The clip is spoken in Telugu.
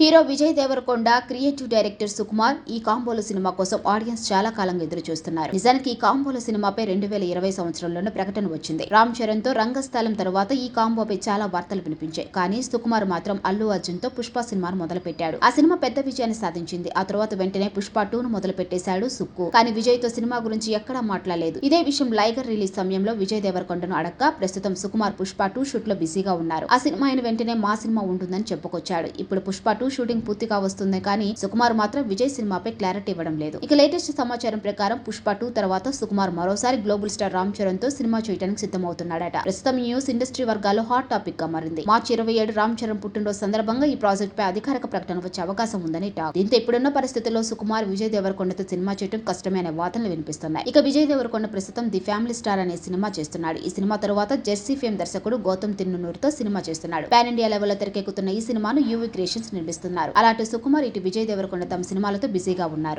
Hero Vijay Devarakonda creative director Sukumar ఈ కాంబోల సినిమా కోసం ఆడియన్స్ చాలా కాలంగా ఎదురు చూస్తున్నారు నిజానికి ఈ కాంబోల సినిమాపై రెండు వేల ఇరవై సంవత్సరంలోనే ప్రకటన వచ్చింది. రామ్ చరణ్తో రంగస్థలం తర్వాత ఈ కాంబోపై చాలా వార్తలు వినిపించాయి. కానీ సుకుమార్ మాత్రం అల్లు అర్జున్తో పుష్ప సినిమాను మొదలు పెట్టాడు ఆ సినిమా పెద్ద విజయాన్ని సాధించింది. ఆ తర్వాత వెంటనే పుష్ప టూను మొదలు పెట్టేశాడు సుక్కు. కానీ విజయ్తో సినిమా గురించి ఎక్కడా మాట్లాడలేదు. ఇదే విషయం లైగర్ రిలీజ్ సమయంలో విజయ్ దేవరకొండను అడక్క ప్రస్తుతం సుకుమార్ పుష్ప టూ షూట్లో బిజీగా ఉన్నారు. ఆ సినిమా అయిన వెంటనే మా సినిమా ఉంటుందని చెప్పుకొచ్చాడు. ఇప్పుడు పుష్ప టూ షూటింగ్ పూర్తిగా వస్తుంది కానీ సుకుమార్ మాత్రం విజయ్ సినిమాపై క్లారిటీ ఇవ్వడం లేదు. ఇక లేటెస్ట్ సమాచారం ప్రకారం పుష్ప టూ తర్వాత సుకుమార్ మరోసారి గ్లోబల్ స్టార్ రామ్ చరణ్తో సినిమా చేయడానికి సిద్ధమవుతున్నాడట. ప్రస్తుతం న్యూస్ ఇండస్ట్రీ వర్గాల్లో హాట్ టాపిక్గా మారింది. మార్చి ఇరవై ఏడు రామ్ చరణ్ పుట్టినరోజు సందర్భంగా ఈ ప్రాజెక్ట్ పై అధికారిక ప్రకటన వచ్చే అవకాశం ఉందని టాక్. దీంతో ఇప్పుడున్న పరిస్థితుల్లో సుకుమార్ విజయ్ దేవరకొండతో సినిమా చేయడం కష్టమే అనే వాదనలు వినిపిస్తున్నాయి. ఇక విజయ్ దేవరకొండ ప్రస్తుతం ది ఫ్యామిలీ స్టార్ అనే సినిమా చేస్తున్నాడు. ఈ సినిమా తర్వాత జెర్సీ ఫేమ్ దర్శకుడు గౌతమ్ తిన్నునూరుతో సినిమా చేస్తున్నాడు. పాన్ ఇండియా లెవెల్లో తెరకెక్కుతున్న ఈ సినిమాను యూవీ క్రియేషన్స్ నిర్మిస్తున్నారు అలాంటి సుకుమార్ ఇటు విజయ్ దేవరకొండ తమ సినిమాలతో బిజీగా ఉన్నారు.